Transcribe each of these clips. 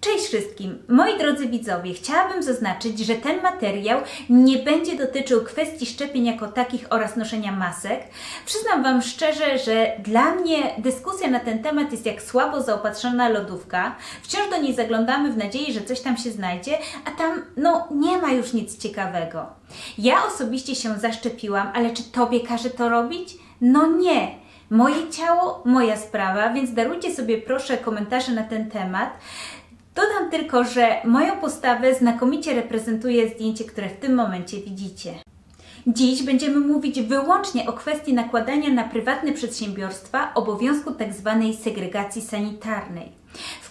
Cześć wszystkim! Moi drodzy widzowie, chciałabym zaznaczyć, że ten materiał nie będzie dotyczył kwestii szczepień jako takich oraz noszenia masek. Przyznam Wam szczerze, że dla mnie dyskusja na ten temat jest jak słabo zaopatrzona lodówka. Wciąż do niej zaglądamy w nadziei, że coś tam się znajdzie, a tam no nie ma już nic ciekawego. Ja osobiście się zaszczepiłam, ale czy Tobie każe to robić? No nie! Moje ciało, moja sprawa, więc darujcie sobie proszę komentarze na ten temat. Dodam tylko, że moją postawę znakomicie reprezentuje zdjęcie, które w tym momencie widzicie. Dziś będziemy mówić wyłącznie o kwestii nakładania na prywatne przedsiębiorstwa obowiązku tzw. segregacji sanitarnej.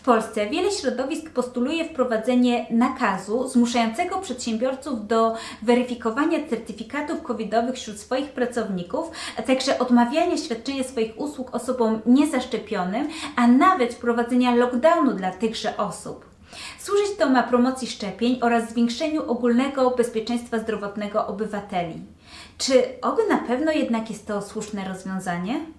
Polsce wiele środowisk postuluje wprowadzenie nakazu zmuszającego przedsiębiorców do weryfikowania certyfikatów covidowych wśród swoich pracowników, a także odmawiania świadczenia swoich usług osobom niezaszczepionym, a nawet wprowadzenia lockdownu dla tychże osób. Służyć to ma promocji szczepień oraz zwiększeniu ogólnego bezpieczeństwa zdrowotnego obywateli. Czy oby na pewno jednak jest to słuszne rozwiązanie?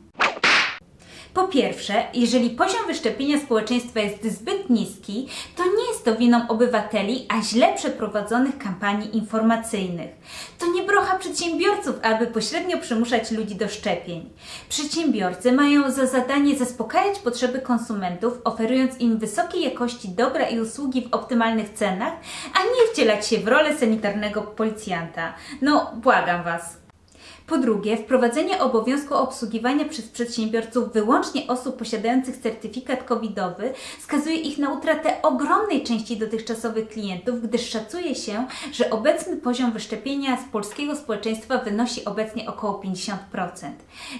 Po pierwsze, jeżeli poziom wyszczepienia społeczeństwa jest zbyt niski, to nie jest to winą obywateli, a źle przeprowadzonych kampanii informacyjnych. To nie brocha przedsiębiorców, aby pośrednio przymuszać ludzi do szczepień. Przedsiębiorcy mają za zadanie zaspokajać potrzeby konsumentów, oferując im wysokiej jakości dobra i usługi w optymalnych cenach, a nie wcielać się w rolę sanitarnego policjanta. No, błagam Was. Po drugie, wprowadzenie obowiązku obsługiwania przez przedsiębiorców wyłącznie osób posiadających certyfikat covidowy skazuje ich na utratę ogromnej części dotychczasowych klientów, gdyż szacuje się, że obecny poziom wyszczepienia z polskiego społeczeństwa wynosi obecnie około 50%.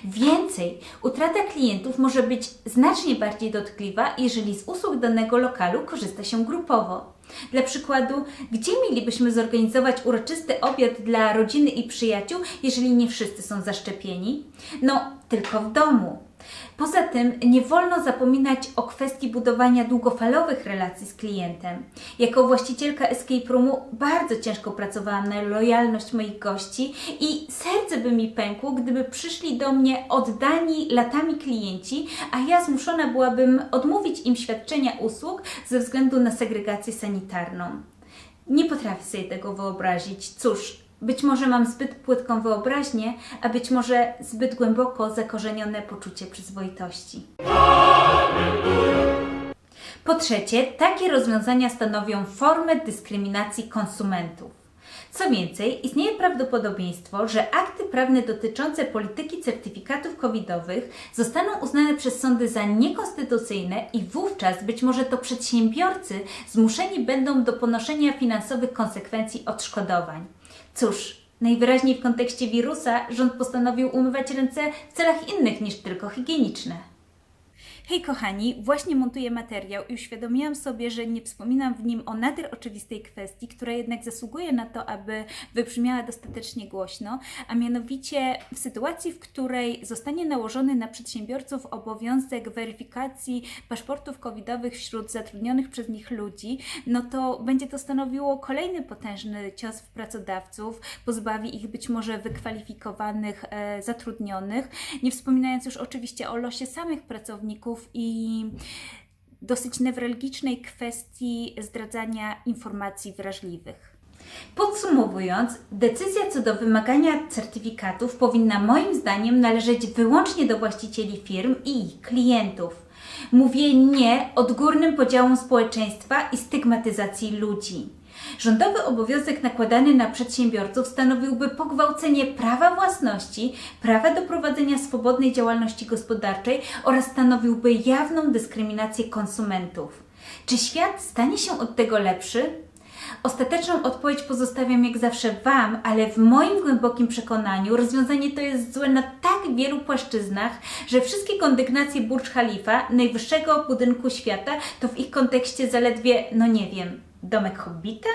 Więcej, utrata klientów może być znacznie bardziej dotkliwa, jeżeli z usług danego lokalu korzysta się grupowo. Dla przykładu, gdzie mielibyśmy zorganizować uroczysty obiad dla rodziny i przyjaciół, jeżeli nie wszyscy są zaszczepieni? No, tylko w domu. Poza tym nie wolno zapominać o kwestii budowania długofalowych relacji z klientem. Jako właścicielka Escape Roomu bardzo ciężko pracowałam na lojalność moich gości i serce by mi pękło, gdyby przyszli do mnie oddani latami klienci, a ja zmuszona byłabym odmówić im świadczenia usług ze względu na segregację sanitarną. Nie potrafię sobie tego wyobrazić. Cóż, być może mam zbyt płytką wyobraźnię, a być może zbyt głęboko zakorzenione poczucie przyzwoitości. Po trzecie, takie rozwiązania stanowią formę dyskryminacji konsumentów. Co więcej, istnieje prawdopodobieństwo, że akty prawne dotyczące polityki certyfikatów covidowych zostaną uznane przez sądy za niekonstytucyjne i wówczas być może to przedsiębiorcy zmuszeni będą do ponoszenia finansowych konsekwencji odszkodowań. Cóż, najwyraźniej w kontekście wirusa rząd postanowił umywać ręce w celach innych niż tylko higieniczne. Hej kochani, właśnie montuję materiał i uświadomiłam sobie, że nie wspominam w nim o nader oczywistej kwestii, która jednak zasługuje na to, aby wybrzmiała dostatecznie głośno, a mianowicie w sytuacji, w której zostanie nałożony na przedsiębiorców obowiązek weryfikacji paszportów covidowych wśród zatrudnionych przez nich ludzi, no to będzie to stanowiło kolejny potężny cios w pracodawców, pozbawi ich być może wykwalifikowanych e, zatrudnionych, nie wspominając już oczywiście o losie samych pracowników i dosyć newralgicznej kwestii zdradzania informacji wrażliwych. Podsumowując, decyzja co do wymagania certyfikatów powinna moim zdaniem należeć wyłącznie do właścicieli firm i ich klientów. Mówię nie odgórnym podziałom społeczeństwa i stygmatyzacji ludzi. Rządowy obowiązek nakładany na przedsiębiorców stanowiłby pogwałcenie prawa własności, prawa do prowadzenia swobodnej działalności gospodarczej oraz stanowiłby jawną dyskryminację konsumentów. Czy świat stanie się od tego lepszy? Ostateczną odpowiedź pozostawiam jak zawsze Wam, ale w moim głębokim przekonaniu rozwiązanie to jest złe na tak wielu płaszczyznach, że wszystkie kondygnacje Burj Khalifa, najwyższego budynku świata, to w ich kontekście zaledwie, no nie wiem, domek hobbita?